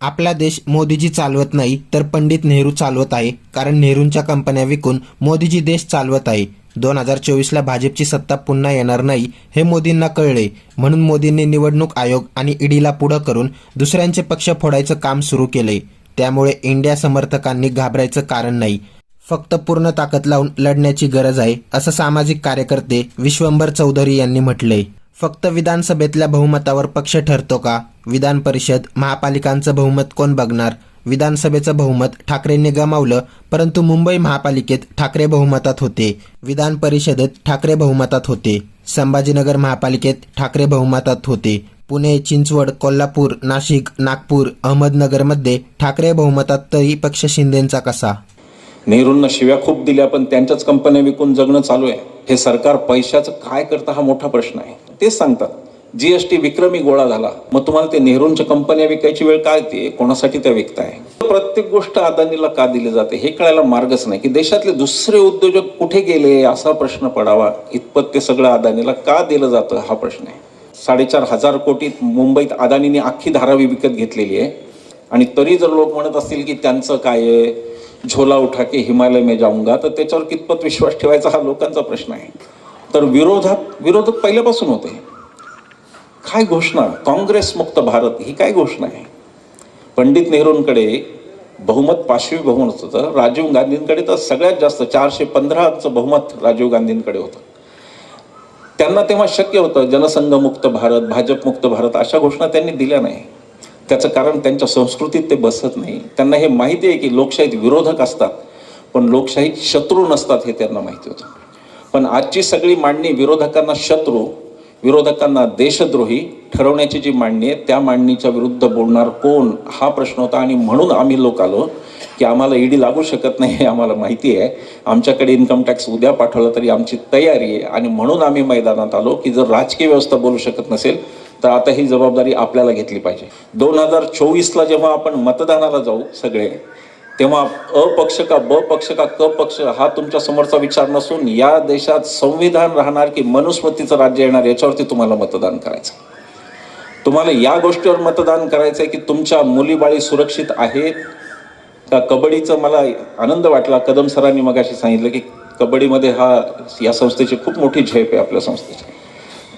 आपला देश मोदीजी चालवत नाही तर पंडित नेहरू चालवत आहे कारण नेहरूंच्या कंपन्या विकून मोदीजी देश चालवत आहे. दोन हजार चोवीसला भाजपची सत्ता पुन्हा येणार नाही हे मोदींना कळले. म्हणून मोदींनी निवडणूक आयोग आणि ईडीला पुढं करून दुसऱ्यांचे पक्ष फोडायचं काम सुरू केले. त्यामुळे इंडिया समर्थकांनी घाबरायचं कारण नाही. फक्त पूर्ण ताकद लावून लढण्याची गरज आहे असं सामाजिक कार्यकर्ते विश्वंभर चौधरी यांनी म्हटलंय फक्त विधानसभेतल्या बहुमतावर पक्ष ठरतो का? विधान परिषद महापालिकांचं बहुमत कोण बघणार? विधानसभेचं बहुमत ठाकरेंनी गमावलं परंतु मुंबई महापालिकेत ठाकरे बहुमतात होते. विधान परिषदेत ठाकरे बहुमतात होते. संभाजीनगर महापालिकेत ठाकरे बहुमतात होते. पुणे चिंचवड कोल्हापूर नाशिक नागपूर अहमदनगरमध्ये ठाकरे बहुमतात तरी पक्ष शिंदेचा कसा? नेहरूंना शिव्या खूप दिल्या पण त्यांच्याच कंपन्या विकून जगणं चालू आहे. हे सरकार पैशाचं काय करतं हा मोठा प्रश्न आहे. तेच सांगतात. जीएसटी विक्रमी गोळा झाला. मग तुम्हाला ते नेहरूंच्या कंपन्या विकायची वेळ काय ते कोणासाठी त्या विकताय? प्रत्येक गोष्ट अदानीला का दिली जाते? हे कळायला मार्गच नाही. की देशातले दुसरे उद्योजक कुठे गेले? असा प्रश्न पडावा. इतपत ते सगळं अदानीला का दिलं जातं? हा प्रश्न आहे. साडेचार हजार कोटीत मुंबईत अदानीने अख्खी धारावी विकत घेतलेली आहे. आणि तरी जर लोक म्हणत असतील की त्यांचं काय आहे? झोला उठा के हिमालय में जाऊंगा तर त्याच्यावर कितपत विश्वास ठेवायचा हा लोकांचा प्रश्न आहे. तर विरोधात विरोधक पहिल्यापासून होते. काय घोषणा? काँग्रेस मुक्त भारत ही काय घोषणा आहे? पंडित नेहरूंकडे बहुमत पाचवी बहुमत होतं राजीव गांधींकडे तर सगळ्यात जास्त चारशे पंधराचं बहुमत राजीव गांधींकडे होतं. त्यांना तेव्हा शक्य होतं जनसंघ मुक्त भारत भाजप मुक्त भारत अशा घोषणा त्यांनी दिल्या नाही. त्याचं कारण त्यांच्या संस्कृतीत ते बसत नाही. त्यांना हे माहिती आहे की लोकशाहीत विरोधक असतात पण लोकशाहीत शत्रू नसतात हे त्यांना माहिती होतं. पण आजची सगळी मांडणी विरोधकांना शत्रू विरोधकांना देशद्रोही ठरवण्याची जी मांडणी आहे त्या मांडणीच्या विरुद्ध बोलणार कोण हा प्रश्न होता. आणि म्हणून आम्ही लोक आलो की आम्हाला ईडी लागू शकत नाही हे आम्हाला माहिती आहे. आमच्याकडे इन्कम टॅक्स उद्या पाठवलं तरी आमची तयारी आहे. आणि म्हणून आम्ही मैदानात आलो की जर राजकीय व्यवस्था बोलू शकत नसेल तर आता ही जबाबदारी आपल्याला घेतली पाहिजे. दोन हजार चोवीसला जेव्हा आपण मतदानाला जाऊ सगळे तेव्हा अ पक्ष का ब पक्ष का क पक्ष हा तुमच्या समोरचा विचार नसून या देशात संविधान राहणार की मनुस्मृतीचं राज्य येणार याच्यावरती तुम्हाला मतदान करायचं. तुम्हाला या गोष्टीवर मतदान करायचं आहे की तुमच्या मुलीबाळी सुरक्षित आहेत का? कबड्डीचं मला आनंद वाटला. कदम सरांनी मगाशी सांगितलं की कबड्डीमध्ये हा या संस्थेची खूप मोठी झेप आहे आपल्या संस्थेची.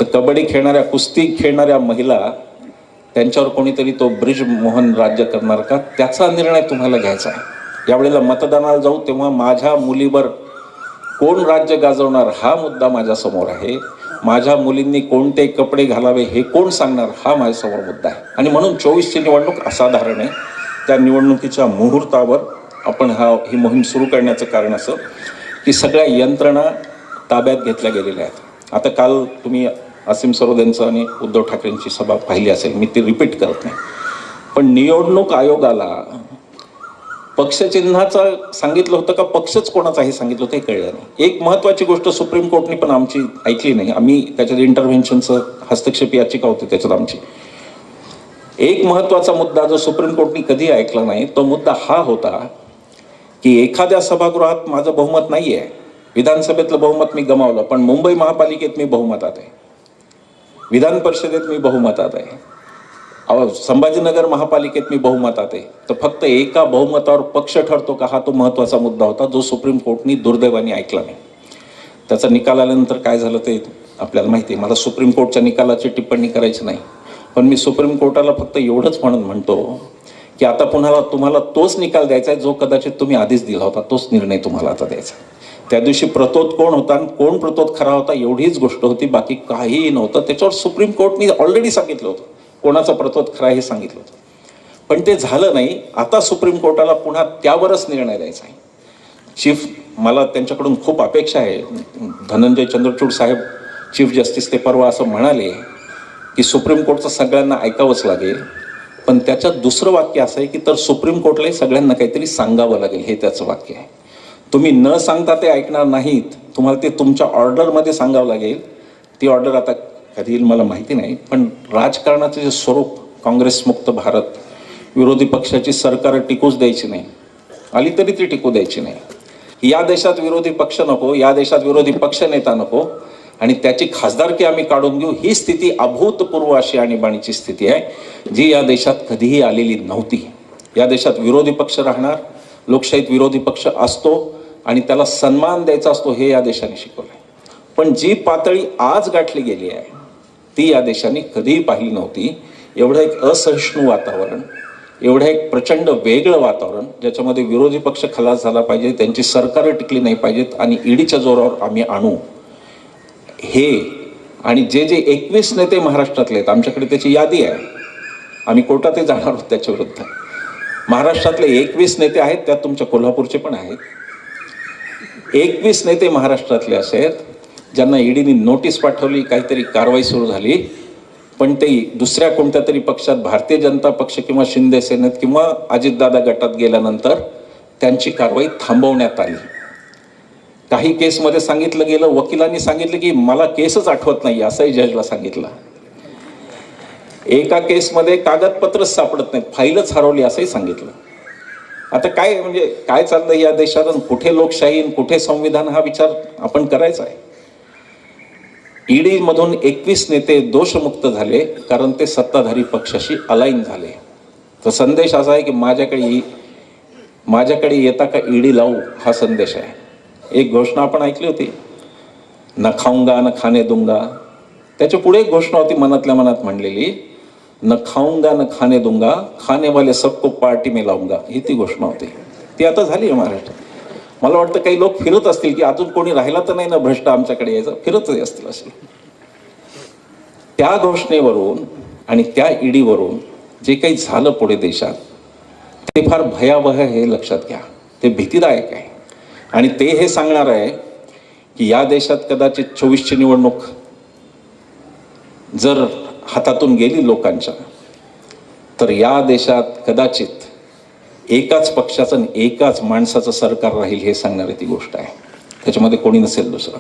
तर कबड्डी खेळणाऱ्या कुस्ती खेळणाऱ्या महिला त्यांच्यावर कोणीतरी तो ब्रिज मोहन राज्य करणार का? त्याचा निर्णय तुम्हाला घ्यायचा आहे. यावेळेला मतदानाला जाऊ तेव्हा माझ्या मुलीवर कोण राज्य गाजवणार हा मुद्दा माझ्यासमोर आहे. माझ्या मुलींनी कोणते कपडे घालावे हे कोण सांगणार हा माझ्यासमोर मुद्दा आहे. आणि म्हणून चोवीसची निवडणूक असाधारण आहे. त्या निवडणुकीच्या मुहूर्तावर आपण हा ही मोहीम सुरू करण्याचं कारण असं की सगळ्या यंत्रणा ताब्यात घेतल्या गेलेल्या आहेत. आता काल तुम्ही असीम सरोद यांचं आणि उद्धव ठाकरेंची सभा पाहिली असेल मी ती रिपीट करत नाही. पण निवडणूक आयोगाला पक्षचिन्हाचं सांगितलं होतं का? पक्षच कोणाचा हे सांगितलं होतं हे कळलं नाही. एक महत्वाची गोष्ट सुप्रीम कोर्टने पण आमची ऐकली नाही. आम्ही त्याच्यात इंटरव्हेन्शनचं हस्तक्षेप याचिका होती त्याच्यात आमची. एक महत्त्वाचा मुद्दा जो सुप्रीम कोर्टने कधी ऐकला नाही तो मुद्दा हा होता की एखाद्या सभागृहात माझं बहुमत नाही आहे विधानसभेतलं बहुमत मी गमावलं पण मुंबई महापालिकेत मी बहुमतात आहे. विधान परिषदेत मी बहुमतात आहे. अहो, संभाजीनगर महापालिकेत मी बहुमतात आहे. तर फक्त एका बहुमतावर पक्ष ठरतो का हा तो महत्त्वाचा मुद्दा होता जो सुप्रीम कोर्टनी दुर्दैवाने ऐकला नाही. त्याचा निकाल आल्यानंतर काय झालं ते आपल्याला माहिती आहे. मला सुप्रीम कोर्टच्या निकालाची टिप्पणी करायची नाही. पण मी सुप्रीम कोर्टाला फक्त एवढंच म्हणून म्हणतो की आता पुन्हा तुम्हाला तोच निकाल द्यायचा आहे जो कदाचित तुम्ही आधीच दिला होता तोच निर्णय तुम्हाला आता द्यायचा आहे. त्या दिवशी प्रतोद कोण होता आणि कोण प्रतोद खरा होता एवढीच गोष्ट होती बाकी काहीही नव्हतं. त्याच्यावर सुप्रीम कोर्टनी ऑलरेडी सांगितलं होतं. कोणाचा प्रतोद खरा हे सांगितलं होतं. पण ते झालं नाही. आता सुप्रीम कोर्टाला पुन्हा त्यावरच निर्णय द्यायचा आहे. चीफ मला त्यांच्याकडून खूप अपेक्षा आहे. धनंजय चंद्रचूड साहेब चीफ जस्टिस ते परवा असं म्हणाले की सुप्रीम कोर्टचं सगळ्यांना ऐकावंच लागेल. पण त्याच्यात दुसरं वाक्य असं आहे की तर सुप्रीम कोर्टलाही सगळ्यांना काहीतरी सांगावं लागेल. हे त्याचं वाक्य आहे. तुम्ही न सांगता ते ऐकणार नाहीत तुम्हाला ते तुमच्या ऑर्डरमध्ये सांगावं लागेल. ती ऑर्डर आता कधी येईल मला माहिती नाही पण राजकारणाचं जे स्वरूप काँग्रेसमुक्त भारत विरोधी पक्षाची सरकार टिकूच द्यायची नाही आली तरी ती टिकू द्यायची नाही. या देशात विरोधी पक्ष नको या देशात विरोधी पक्ष नेता नको आणि त्याची खासदारकी आम्ही काढून घेऊ ही स्थिती अभूतपूर्व अशी आणीबाणीची स्थिती आहे जी या देशात कधीही आलेली नव्हती. या देशात विरोधी पक्ष राहणार लोकशाहीत विरोधी पक्ष असतो आणि त्याला सन्मान द्यायचा असतो हे या देशाने शिकवलं पण जी पातळी आज गाठली गेली आहे ती या देशाने कधीही पाहिली नव्हती. एवढं एक असहिष्णू वातावरण एवढं एक प्रचंड वेगळं वातावरण ज्याच्यामध्ये विरोधी पक्ष खलास झाला पाहिजे त्यांची सरकारं टिकली नाही पाहिजेत आणि ईडीच्या जोरावर आम्ही आणू. हे आणि जे जे एकवीस नेते महाराष्ट्रातले आहेत आमच्याकडे त्याची यादी आहे. आम्ही कोर्टातही जाणार आहोत त्याच्याविरुद्ध महाराष्ट्रातले एकवीस नेते आहेत त्यात तुमच्या कोल्हापूरचे पण आहेत. एकवीस नेते महाराष्ट्रातले असे आहेत ज्यांना ईडीने नोटीस पाठवली काहीतरी कारवाई सुरू झाली पण ते दुसऱ्या कोणत्या तरी पक्षात भारतीय जनता पक्ष किंवा शिंदे सेनेत किंवा अजितदादा गटात गेल्यानंतर त्यांची कारवाई थांबवण्यात आली. काही केसमध्ये सांगितलं गेलं वकिलांनी सांगितलं की मला केसच आठवत नाही असंही जजला सांगितलं. एका केसमध्ये कागदपत्रच सापडत नाही फाईलच हरवली असंही सांगितलं. आता काय म्हणजे काय चाललंय या देशात कुठे लोकशाही कुठे संविधान हा विचार आपण करायचा आहे? ईडी मधून एकवीस नेते दोषमुक्त झाले कारण ते सत्ताधारी पक्षाशी अलाईन झाले. तर संदेश असा आहे की माझ्याकडे माझ्याकडे येता का ईडी लावू हा संदेश आहे. एक घोषणा आपण ऐकली होती. न खाऊंगा न खाने दुंगा त्याच्या पुढे एक घोषणा होती मनातल्या मनात म्हणलेली न खाऊंगा न खाने दूंगा खाने वाले सबको पार्टी में लावूंगा ही ती घोषणा होती. ती आता झाली आहे महाराष्ट्रात. मला वाटतं काही लोक फिरत असतील की अजून कोणी राहिला तर नाही ना भ्रष्ट आमच्याकडे यायचं? फिरतही असतील असे त्या घोषणेवरून आणि त्या ईडीवरून जे काही झालं पुढे देशात ते फार भयावह हे लक्षात घ्या. ते भीतीदायक आहे. आणि ते हे सांगणार आहे की या देशात कदाचित चोवीसची निवडणूक जर हातातून गेली लोकांच्या. तर या देशात कदाचित एकाच पक्षाचं आणि एकाच माणसाचं सरकार राहील हे सांगणारी ती गोष्ट आहे. त्याच्यामध्ये कोणी नसेल दुसरं.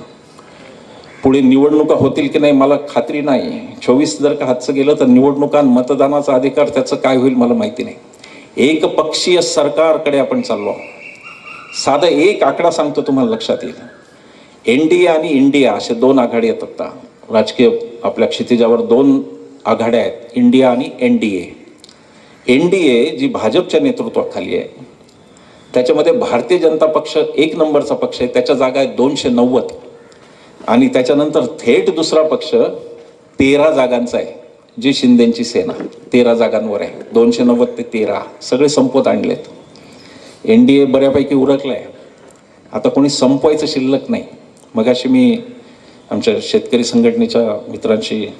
पुढे निवडणुका होतील की नाही मला खात्री नाही. चोवीस जर का हातचं गेलं तर निवडणुका मतदानाचा अधिकार त्याचं काय होईल मला माहिती नाही. एक पक्षीय सरकारकडे आपण चाललो साधा एक आकडा सांगतो तुम्हाला लक्षात येईल. एन डी ए आणि इंडिया असे दोन आघाडी आहेत आता. राजकीय आपल्या क्षितिजावर दोन आघाड्या आहेत इंडिया आणि N D A. N D A जी भाजपच्या नेतृत्वाखाली आहे. त्याच्यामध्ये भारतीय जनता पक्ष एक नंबरचा पक्ष आहे त्याच्या जागा आहेत दोनशे नव्वद. आणि त्याच्यानंतर थेट दुसरा पक्ष तेरा जागांचा आहे जी शिंदेची सेना. तेरा जागांवर आहे दोनशे नव्वद ते तेरा सगळे संपवत आणलेत. एन डी ए बऱ्यापैकी उरकलं आहे आता कोणी संपवायचं शिल्लक नाही. मगाशी मी आमच्या शेतकरी संघटनेच्या मित्रांशी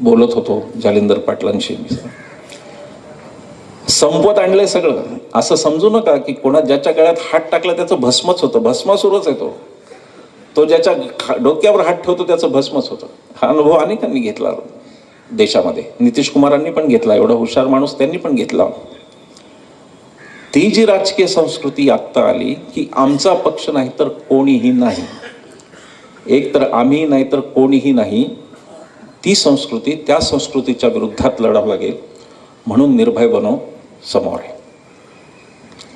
बोलत होतो जालिंदर पाटलांशी. संपवत आणलंय सगळं. असं समजू नका की कोणा ज्याच्या गळ्यात हात टाकला त्याचं भस्मच होतं. भस्मासुरच सुरूच तो. तो ज्याच्या डोक्यावर हात ठेवतो त्याचं भस्मच होतं. हा अनुभव अनेकांनी घेतला. देशामध्ये. नितीश कुमारांनी पण घेतला. एवढा हुशार माणूस त्यांनी पण घेतला. ती जी राजकीय संस्कृती आत्ता आली की आमचा पक्ष नाही तर कोणीही नाही. एक तर आम्ही नाहीतर कोणीही नाही ती संस्कृती त्या संस्कृतीच्या विरुद्धात लढावं लागेल म्हणून निर्भय बनव समोर आहे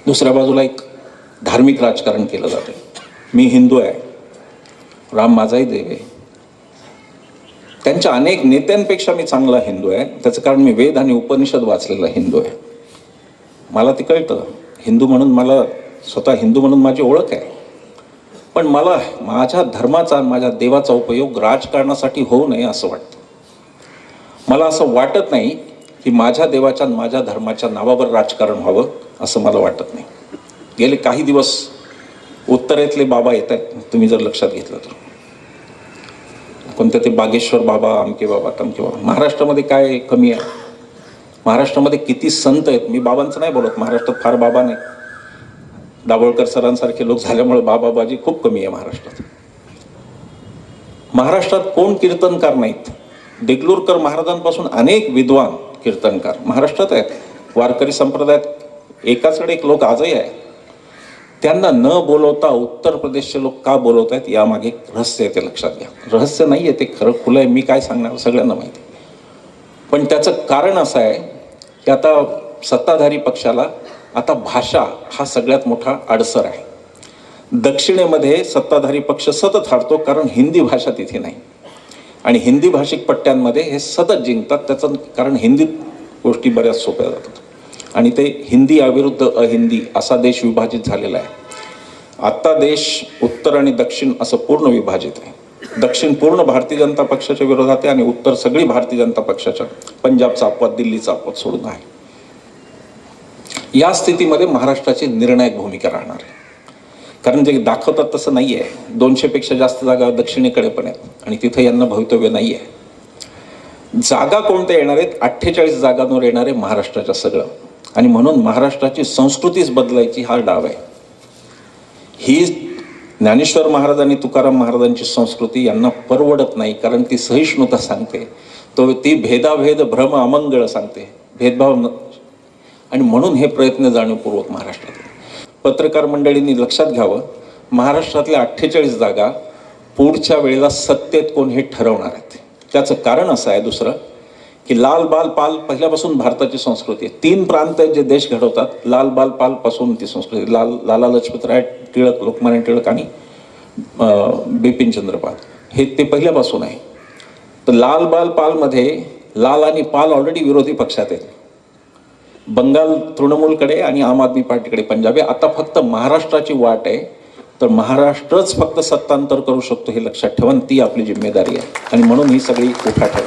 दुसऱ्या बाजूला एक धार्मिक राजकारण केलं जातं. मी हिंदू आहे. राम माझाही देव आहे. त्यांच्या अनेक नेत्यांपेक्षा मी चांगला हिंदू आहे. त्याचं कारण मी वेद आणि उपनिषद वाचलेला हिंदू आहे. मला ते कळतं. हिंदू म्हणून मला स्वतः हिंदू म्हणून माझी ओळख आहे. पण मला माझ्या धर्माचा माझ्या देवाचा उपयोग राजकारणासाठी होऊ नये असं वाटतं. मला असं वाटत नाही की माझ्या देवाच्या माझ्या धर्माच्या नावावर राजकारण व्हावं असं मला वाटत नाही. गेले काही दिवस उत्तरेतले बाबा येत आहेत तुम्ही जर लक्षात घेतलं तर. कोणते ते बागेश्वर बाबा अमके बाबा तमके बाबा. महाराष्ट्रामध्ये काय कमी आहे? महाराष्ट्रामध्ये किती संत आहेत? मी बाबांचं नाही बोलत महाराष्ट्रात फार बाबा नाही. दाभोळकर सरांसारखे लोक झाल्यामुळे बाबाबाजी खूप कमी आहे महाराष्ट्रात. महाराष्ट्रात कोण कीर्तनकार नाहीत? देगलूरकर महाराजांपासून अनेक विद्वान कीर्तनकार. महाराष्ट्रात आहेत. वारकरी संप्रदायात एकाचकडे एक लोक आजही आहे त्यांना न बोलवता उत्तर प्रदेशचे लोक का बोलवत आहेत यामागे एक रहस्य आहे ते लक्षात घ्या. रहस्य नाही आहे ते खरं खुलं आहे. मी काय सांगणार सगळ्यांना माहिती पण त्याचं कारण असं आहे की आता सत्ताधारी पक्षाला आता भाषा हा सगळ्यात मोठा अडसर आहे. दक्षिणेमध्ये सत्ताधारी पक्ष सतत हारतो कारण हिंदी भाषा तिथे नाही. आणि हिंदी भाषिक पट्ट्यांमध्ये हे सतत जिंकतात त्याचं कारण हिंदीत गोष्टी बऱ्याच सोप्या जातात. आणि ते हिंदी अविरुद्ध अहिंदी असा देश विभाजित झालेला आहे. आत्ता देश उत्तर आणि दक्षिण असं पूर्ण विभाजित आहे. दक्षिण पूर्ण भारतीय जनता पक्षाच्या विरोधात आहे आणि उत्तर सगळी भारतीय जनता पक्षाच्या पंजाबचा अपवाद दिल्लीचा अपवाद सोडून आहे. या स्थितीमध्ये महाराष्ट्राची निर्णायक भूमिका राहणार आहे. कारण जे दाखवतात तसं नाही आहे दोनशेपेक्षा जास्त जागा दक्षिणेकडे पण आहेत. आणि तिथं यांना भवितव्य नाही आहे जागा कोणत्या येणार आहेत? अठ्ठेचाळीस जागांवर येणार आहे महाराष्ट्राच्या सगळं. आणि म्हणून महाराष्ट्राची संस्कृतीच बदलायची हा डाव आहे. ही ज्ञानेश्वर महाराज आणि तुकाराम महाराजांची संस्कृती यांना परवडत नाही. कारण ती सहिष्णुता सांगते. तो ती भेदाभेद भ्रम अमंगळ सांगते. भेदभाव न आणि म्हणून हे प्रयत्न जाणीवपूर्वक महाराष्ट्रात पत्रकार मंडळींनी लक्षात घ्यावं महाराष्ट्रातल्या अठ्ठेचाळीस जागा पुढच्या वेळेला सत्तेत कोण हे ठरवणार आहेत? त्याचं कारण असं आहे दुसरं की लाल बाल पाल पहिल्यापासून भारताची संस्कृती आहे. तीन प्रांत आहेत जे देश घडवतात. लाल बाल पाल पासून ती संस्कृती लाल लाला लजपतराय टिळक लोकमान्य टिळक आणि बिपिन चंद्रपाल हे ते पहिल्यापासून आहे. तर लाल बाल पालमध्ये लाल आणि पाल ऑलरेडी विरोधी पक्षात आहेत. बंगाल तृणमूलकडे आणि आम आदमी पार्टीकडे पंजाब. आहे आता फक्त महाराष्ट्राची वाट आहे. तर महाराष्ट्रच फक्त सत्तांतर करू शकतो हे लक्षात ठेवा ती आपली जिम्मेदारी आहे. आणि म्हणून ही सगळी उठाठेव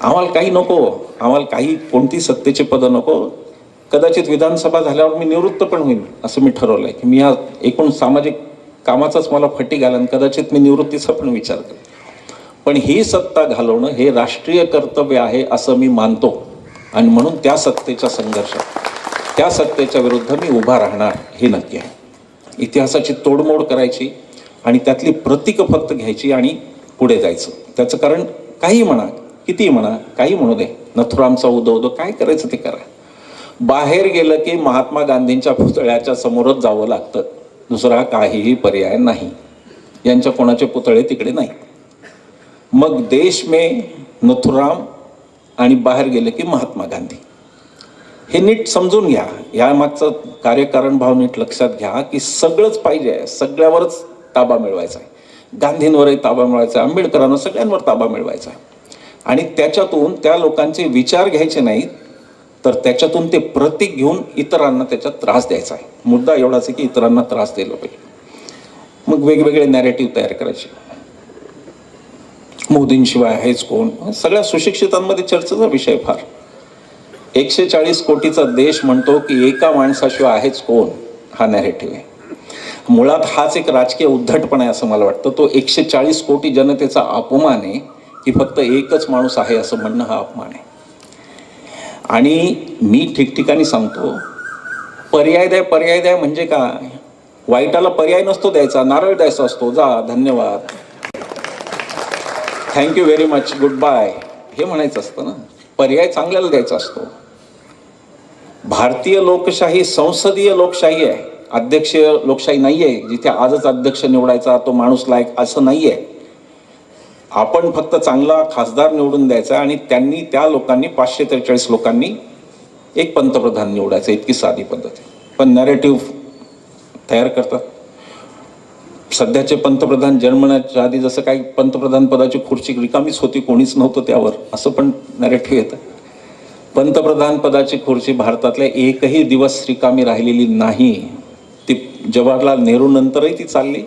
आम्हाला काही नको. आम्हाला काही कोणती सत्तेचे पदं नको. कदाचित विधानसभा झाल्यावर मी निवृत्त पण होईन असं मी ठरवलंय की मी या एकूण सामाजिक कामाचाच मला फटी घालन. कदाचित मी निवृत्तीचा पण विचार करेन. पण ही सत्ता घालवणं हे राष्ट्रीय कर्तव्य आहे असं मी मानतो. आणि म्हणून त्या सत्तेच्या संघर्षात त्या सत्तेच्या विरुद्ध मी उभा राहणार हे नक्की आहे. इतिहासाची तोडमोड करायची आणि त्यातली प्रतीकं फक्त घ्यायची आणि पुढे जायचं. त्याचं कारण काही म्हणा किती म्हणा काही म्हणू दे. नथुरामचा उदो उदो काय करायचं ते करा. बाहेर गेलं की महात्मा गांधींच्या पुतळ्याच्या समोरच जावं लागतं. दुसरा काहीही पर्याय नाही. यांच्या कोणाचे पुतळे तिकडे नाही. मग देश मे नथुराम आणि बाहेर गेले की महात्मा गांधी. हे नीट समजून घ्या. या मागचं कार्यकारण भाव नीट लक्षात घ्या की सगळंच पाहिजे. सगळ्यावरच ताबा मिळवायचा आहे. गांधींवरही ताबा मिळवायचा आहे. आंबेडकरांना सगळ्यांवर ताबा मिळवायचा आहे. आणि त्याच्यातून त्या लोकांचे विचार घ्यायचे नाहीत तर त्याच्यातून ते प्रतीक घेऊन इतरांना त्याच्यात त्रास द्यायचा आहे. मुद्दा एवढाच आहे की इतरांना त्रास दिला पाहिजे. मग वेगवेगळे नॅरेटिव्ह तयार करायचे. मोदींशिवाय आहेच कोण? सगळ्या सुशिक्षितांमध्ये चर्चेचा विषय फार. एकशे चाळीस कोटीचा देश म्हणतो की एका माणसाशिवाय आहेच कोण? हा नॅरेटिव्ह आहे. मुळात हाच एक राजकीय उद्धटपण आहे असं मला वाटतं. तो एकशे चाळीस कोटी जनतेचा अपमान आहे की फक्त एकच माणूस आहे असं म्हणणं हा अपमान आहे. आणि मी ठिकठिकाणी सांगतो पर्याय द्या पर्याय द्या म्हणजे काय? वाईटाला पर्याय नसतो द्यायचा नारळ द्यायचा असतो. जा धन्यवाद. Thank you very much good bye हे म्हणायचं असतं ना. पर्याय चांगल्याला द्यायचा असतो. भारतीय लोकशाही संसदीय लोकशाही आहे. अध्यक्षीय लोकशाही नाही आहे जिथे आजच अध्यक्ष निवडायचा तो माणूस लायक असं नाही आहे आपण फक्त चांगला खासदार निवडून द्यायचा आणि त्यांनी त्या लोकांनी पाचशे त्रेचाळीस लोकांनी एक पंतप्रधान निवडायचं. इतकी साधी पद्धत आहे. पण नॅरेटिव्ह तयार करतात. सध्याचे पंतप्रधान जन्मण्याच्या आधी जसं काही पंतप्रधान पदाची खुर्ची रिकामीच होती कोणीच नव्हतं त्यावर असं पण नॅरेटिव्ह येतं. पंतप्रधान पदाची खुर्ची भारतातल्या एकही दिवस रिकामी राहिलेली नाही. ती जवाहरलाल नेहरू नंतरही ती चालली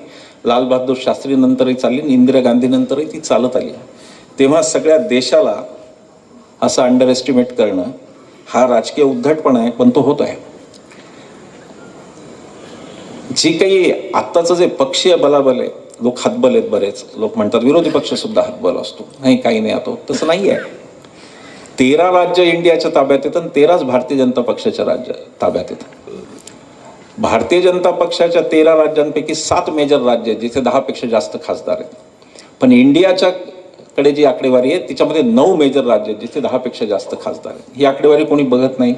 लालबहादूर शास्त्री नंतरही चालली आणि इंदिरा गांधी नंतरही ती चालत आली. तेव्हा सगळ्या देशाला असं अंडर एस्टिमेट करणं हा राजकीय उद्धटपणा आहे पण तो होत आहे. जी काही आत्ताचं जे पक्षीय बलाबल आहे लोक हातबल आहेत बरेच. लोक म्हणतात विरोधी पक्ष सुद्धा हातबल असतो. नाही काही नाही आता. तसं नाही आहे तेरा राज्य इंडियाच्या ताब्यात येतं आणि तेराच भारतीय जनता पक्षाच्या राज्य ताब्यात येतं भारतीय जनता पक्षाच्या तेरा राज्यांपैकी सात मेजर राज्य आहेत जिथे दहापेक्षा जास्त खासदार आहेत. पण इंडियाच्या कडे जी आकडेवारी आहे तिच्यामध्ये नऊ मेजर राज्य आहेत जिथे दहापेक्षा जास्त खासदार आहेत. ही आकडेवारी कोणी बघत नाही.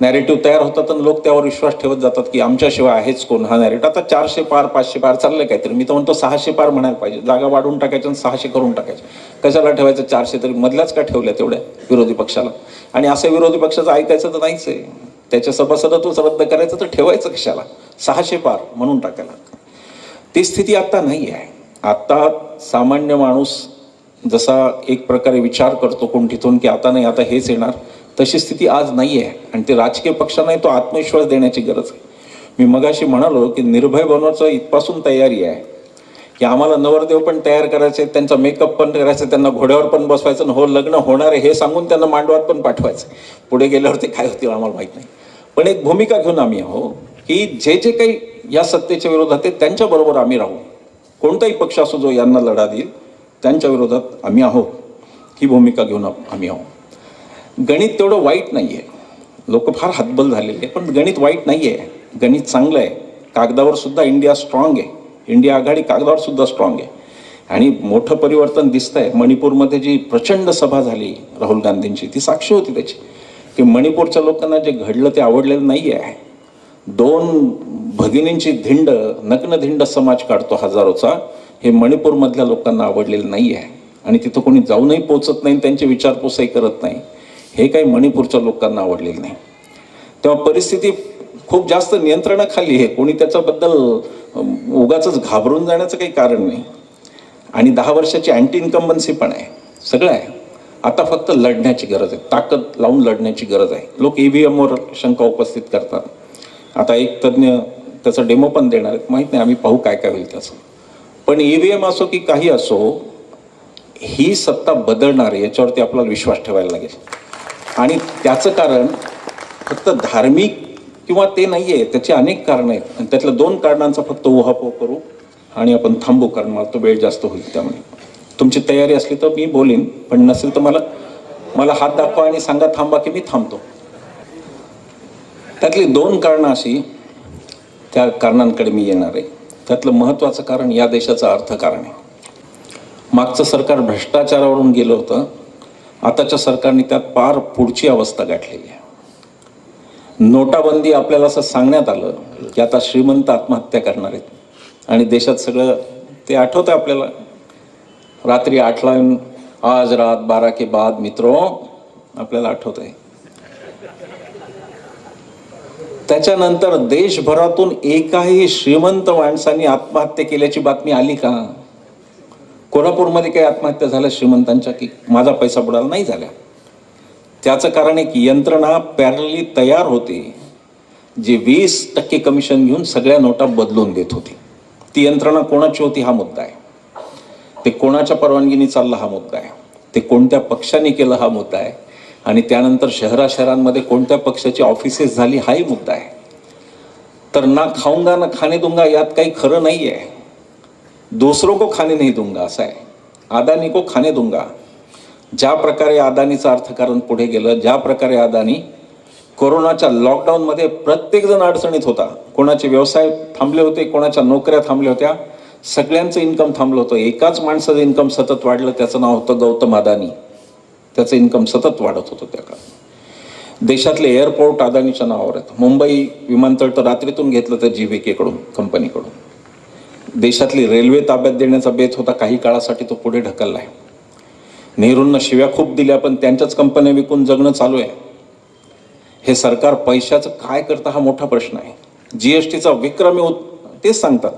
नॅरेटिव्ह तयार होतात आणि लोक त्यावर विश्वास ठेवत जातात की आमच्याशिवाय आहेच कोण हा नॅरेटिव्ह आता चारशे पार पाचशे पार चाललंय काहीतरी. मी तर म्हणतो सहाशे पार म्हणायला पाहिजे. जागा वाढवून टाकायच्या आणि सहाशे करून टाकायचे. कशाला ठेवायचं चारशे तरी? मधल्याच का ठेवल्या तेवढ्या विरोधी पक्षाला? आणि असं विरोधी पक्षाचं ऐकायचं तर नाहीच आहे. त्याच्या सभासदत्वच रद्द करायचं तर ठेवायचं कशाला? सहाशे पार म्हणून टाकायला. ती स्थिती आत्ता नाही आहे. आत्ता सामान्य माणूस जसा एक प्रकारे विचार करतो कुंठितून की आता नाही आता हेच येणार. तशी स्थिती आज नाही आहे आणि ते राजकीय पक्षांनाही तो आत्मविश्वास देण्याची गरज आहे. मी मगाशी म्हणालो की निर्भय बनवायचं इथपासून तयारी आहे. की आम्हाला नवरदेव पण तयार करायचे त्यांचा मेकअप पण करायचा त्यांना घोड्यावर पण बसवायचं आणि हो लग्न होणार आहे हे सांगून त्यांना मांडवात पण पाठवायचं. पुढे गेल्यावर ते काय होतील आम्हाला माहीत नाही. पण एक भूमिका घेऊन आम्ही आहो की जे जे काही या सत्तेच्या विरोधात आहे त्यांच्याबरोबर आम्ही राहू. कोणताही पक्ष असो जो यांना लढा देईल त्यांच्या विरोधात आम्ही आहोत ही भूमिका घेऊन आम्ही आहोत गणित तेवढं वाईट नाही आहे लोक फार हतबल झालेले आहे पण गणित वाईट नाही आहे गणित चांगलं आहे. कागदावर सुद्धा इंडिया स्ट्रॉंग आहे. इंडिया आघाडी कागदावर सुद्धा स्ट्रॉंग आहे. आणि मोठं परिवर्तन दिसतं आहे मणिपूरमध्ये जी प्रचंड सभा झाली राहुल गांधींची ती साक्षी होती त्याची. की मणिपूरच्या लोकांना जे घडलं ते आवडलेलं नाही आहे दोन भगिनींची धिंड नग्नधिंड समाज काढतो हजारोचा हे मणिपूरमधल्या लोकांना आवडलेलं नाही आहे आणि तिथं कोणी जाऊनही पोचत नाही त्यांचे विचारपूसही करत नाही. हे काही मणिपूरच्या लोकांना आवडलेलं नाही. तेव्हा परिस्थिती खूप जास्त नियंत्रणाखाली आहे. कोणी त्याच्याबद्दल उगाच घाबरून जाण्याचं काही कारण नाही. आणि दहा वर्षाची अँटी इन्कम्बन्सी पण आहे. सगळं आहे. आता फक्त लढण्याची गरज आहे. ताकद लावून लढण्याची गरज आहे. लोक ई व्ही एमवर शंका उपस्थित करतात. आता एक तज्ज्ञ त्याचं डेमो पण देणार आहेत. माहीत नाही आम्ही पाहू काय काय होईल त्याचं. पण ई व्ही एम असो की काही असो ही सत्ता बदलणार आहे याच्यावरती आपल्याला विश्वास ठेवायला लागेल. आणि त्याचं कारण फक्त धार्मिक किंवा ते नाही आहे त्याची अनेक कारणं आहेत. आणि त्यातल्या दोन कारणांचा फक्त उहापोह करू आणि आपण थांबू कारण मला तो वेळ जास्त होईल त्यामुळे. तुमची तयारी असली तर मी बोलीन पण नसेल तर मला मला हात दाखवा आणि सांगा थांबा की मी थांबतो. त्यातली दोन कारणं अशी त्या कारणांकडे मी येणार आहे. त्यातलं महत्त्वाचं कारण या देशाचं अर्थकारण आहे. मागचं सरकार भ्रष्टाचारावरून गेलं होतं. आताच्या सरकारने त्यात पार पुढची अवस्था गाठलेली आहे. नोटाबंदी आपल्याला असं सांगण्यात आलं की आता श्रीमंत आत्महत्या करणार आहेत. आणि देशात सगळं ते आठवतं आपल्याला. रात्री आठला येऊन आज रात बारा के बाद मित्रो आपल्याला आठवत आहे त्याच्यानंतर देशभरातून एकाही श्रीमंत माणसांनी आत्महत्या केल्याची बातमी आली का? कोल्हापूरमध्ये काही आत्महत्या झाल्या श्रीमंतांच्या की माझा पैसा बुडाला नाही झाल्या. त्याचं कारण एक यंत्रणा पॅरली तयार होती जी वीस टक्के कमिशन घेऊन सगळ्या नोटा बदलून देत होती. ती यंत्रणा कोणाची होती हा मुद्दा आहे. ते कोणाच्या परवानगीने चालला हा मुद्दा आहे. ते कोणत्या पक्षाने केलं हा मुद्दा आहे. आणि त्यानंतर शहरा शहरांमध्ये कोणत्या पक्षाची ऑफिसेस झाली हाही मुद्दा आहे. तर ना खाऊंगा ना खाणे दुंगा यात काही खरं नाही आहे दूसरों को खाने नहीं दूंगा असं आहे अदानी को खाने दूंगा। ज्या प्रकारे अदानीचं अर्थकारण पुढे गेलं ज्या प्रकारे अदानी कोरोनाच्या लॉकडाऊनमध्ये प्रत्येकजण अडचणीत होता. कोणाचे व्यवसाय थांबले होते कोणाच्या नोकऱ्या थांबल्या होत्या सगळ्यांचं इन्कम थांबलं होतं. एकाच माणसाचं इन्कम सतत वाढलं त्याचं नाव होतं गौतम अदानी. त्याचं इन्कम सतत वाढत होतं त्या काळात. देशातले एअरपोर्ट अदानीच्या नावावर आहेत. मुंबई विमानतळ तर रात्रीतून घेतलं तर जी केकडून कंपनीकडून देशातली रेल्वे ताब्यात देण्याचा बेत होता काही काळासाठी तो पुढे ढकलला आहे. नेहरूंना शिव्या खूप दिल्या पण त्यांच्याच कंपन्या विकून जगणं चालू आहे. हे सरकार पैशाचं काय करतं हा मोठा प्रश्न आहे. जीएसटीचा विक्रमी उत् तेच सांगतात.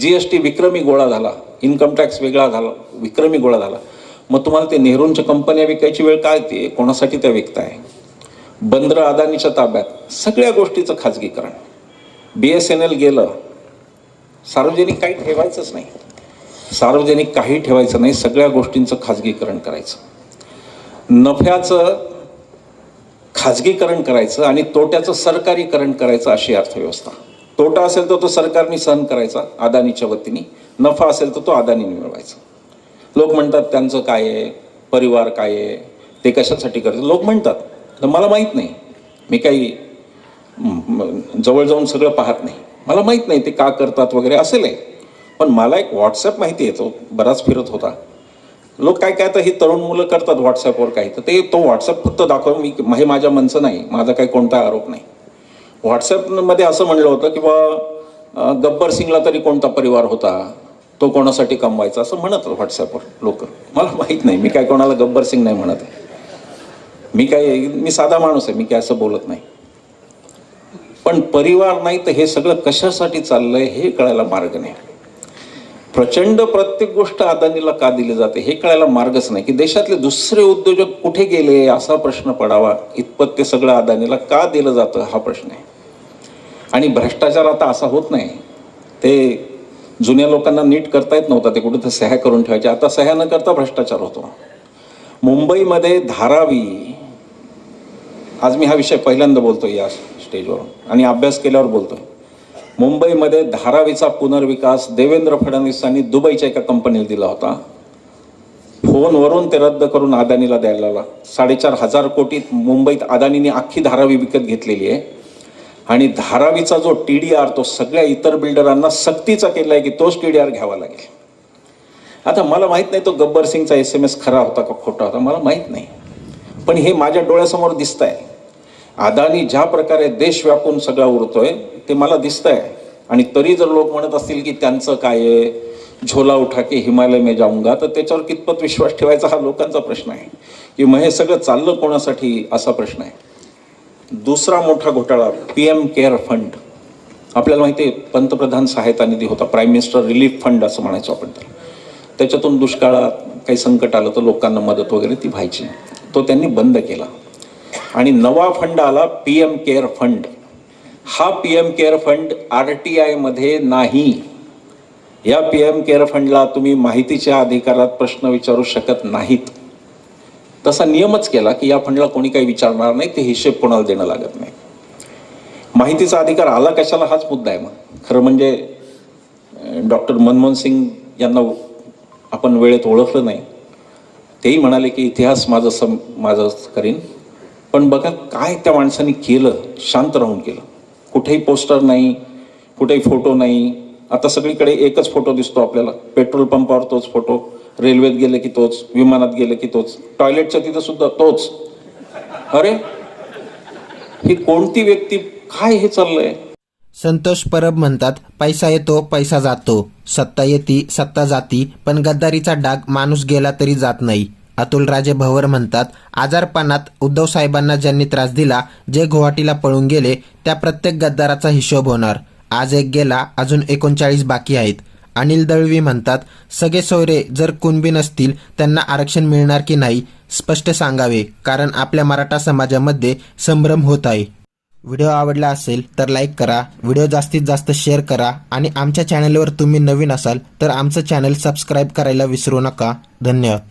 जीएसटी विक्रमी गोळा झाला इन्कम टॅक्स वेगळा झाला विक्रमी गोळा झाला. मग तुम्हाला ते नेहरूंच्या कंपन्या विकायची वेळ काय ते कोणासाठी त्या विकताय? बंदर अदानीच्या ताब्यात सगळ्या गोष्टीचं खाजगीकरण. बी एस एन एल गेलं सार्वजनिक काही ठेवायचंच नाही. सार्वजनिक काही ठेवायचं नाही सगळ्या गोष्टींचं खाजगीकरण करायचं. नफ्याचं खाजगीकरण करायचं आणि तोट्याचं सरकारीकरण करायचं अशी अर्थव्यवस्था. तोटा असेल तर तो सरकारने सहन करायचा अदानीच्या वतीने. नफा असेल तर तो अदानीने मिळवायचा. लोक म्हणतात त्यांचं काय आहे? परिवार काय आहे? ते कशासाठी करतात? लोक म्हणतात तर मला माहीत नाही. मी काही जवळ जाऊन सगळं पाहत नाही. मला माहीत नाही ते का करतात वगैरे असेल आहे पण मला एक व्हॉट्सॲप माहिती आहे तो बराच फिरत होता. लोक काय काय तर हे तरुण मुलं करतात व्हॉट्सॲपवर काही. तर ते तो व्हॉट्सअप फक्त दाखव मी हे माझ्या मनचं नाही माझा काही कोणता आरोप नाही. व्हॉट्सअपमध्ये असं म्हणलं होतं की बा गब्बर सिंगला तरी कोणता परिवार होता तो कोणासाठी कमवायचा असं म्हणत व्हॉट्सअपवर लोक. मला माहीत नाही मी काय कोणाला गब्बर सिंग नाही म्हणत आहे. मी काय मी साधा माणूस आहे मी काय असं बोलत नाही. पण परिवार नाही तर हे सगळं कशासाठी चाललंय हे कळायला मार्ग नाही. प्रचंड प्रत्येक गोष्ट अदानीला का दिली जाते हे कळायला मार्गच नाही. की देशातले दुसरे उद्योजक कुठे गेले असा प्रश्न पडावा इतपत ते सगळं अदानीला का दिलं जातं हा प्रश्न आहे. आणि भ्रष्टाचार आता असा होत नाही. ते जुन्या लोकांना नीट करता येत नव्हता ते कुठे सह्या करून ठेवायचे. आता सह्या न करता भ्रष्टाचार होतो. मुंबईमध्ये धारावी. आज मी हा विषय पहिल्यांदा बोलतो या स्टेजवर आणि अभ्यास केल्यावर बोलतो. मुंबईमध्ये धारावीचा पुनर्विकास देवेंद्र फडणवीसांनी दुबईच्या एका कंपनीला दिला होता. फोनवरून ते रद्द करून अदानीला द्यायला लागला. साडेचार हजार कोटीत मुंबईत अदानीने अख्खी धारावी विकत घेतलेली आहे. आणि धारावीचा जो टी डी आर तो सगळ्या इतर बिल्डरांना सक्तीचा केला आहे की तोच टी डी आर घ्यावा लागेल. आता मला माहीत नाही तो गब्बर सिंगचा एस एम एस खरा होता का खोटा होता. मला माहीत नाही. पण हे माझ्या डोळ्यासमोर दिसत आहे अदानी ज्या प्रकारे देश व्यापून सगळा उरतोय ते मला दिसत आहे आणि तरी जर लोक म्हणत असतील की त्यांचं काय आहे? झोला उठा की हिमालय में जाऊंगा तर त्याच्यावर कितपत विश्वास ठेवायचा हा लोकांचा प्रश्न आहे. की मग हे सगळं चाललं कोणासाठी असा प्रश्न आहे. दुसरा मोठा घोटाळा पी एम केअर फंड. आपल्याला माहिती आहे पंतप्रधान सहायता निधी होता प्राईम मिनिस्टर रिलीफ फंड असं म्हणायचो आपण त्याला. त्याच्यातून दुष्काळात काही संकट आलं तर लोकांना मदत वगैरे ती व्हायची. तो त्यांनी बंद केला. आणि नवा फंड आला पी एम केअर फंड. हा P M care fund R T आयमध्ये नाही. या पी एम केअर फंडला तुम्ही माहितीच्या अधिकारात प्रश्न विचारू शकत नाहीत. तसा नियमच केला की या फंडला कोणी काही विचारणार नाही ते हिशेब कोणाला देणं लागत नाही. माहितीचा अधिकार आला कशाला हाच मुद्दा आहे मग. खरं म्हणजे डॉक्टर मनमोहन सिंग यांना आपण वेळेत ओळखलं नाही. तेही म्हणाले की इतिहास माझं सम माझं करीन. पण बघा काय त्या माणसाने केलं शांत राहून केलं. कुठेही पोस्टर नाही कुठेही फोटो नाही. आता सगळीकडे एकच फोटो दिसतो आपल्याला. पेट्रोल पंपावर तोच फोटो रेल्वेत गेले की तोच विमानात गेले की तोच टॉयलेटच्या तिथं सुद्धा तोच. अरे ही कोणती व्यक्ती काय हे चाललंय? संतोष परब म्हणतात पैसा येतो पैसा जातो. सत्ता येती सत्ता जाती पण गद्दारीचा डाग माणूस गेला तरी जात नाही. अतुल राजे भवर म्हणतात आजारपणात उद्धव साहेबांना ज्यांनी त्रास दिला जे गुवाहाटीला पळून गेले त्या प्रत्येक गद्दाराचा हिशोब होणार. आज एक गेला अजून एकोणचाळीस बाकी आहेत. अनिल दळवी म्हणतात सगळे सोयरे जर कुणबी नसतील त्यांना आरक्षण मिळणार की नाही स्पष्ट सांगावे कारण आपल्या मराठा समाजामध्ये संभ्रम होत आहे. व्हिडिओ आवडला असेल तर लाईक करा व्हिडिओ जास्तीत जास्त शेअर करा आणि आमच्या चॅनलवर तुम्ही नवीन असाल तर आमचं चॅनल सबस्क्राईब करायला विसरू नका. धन्यवाद.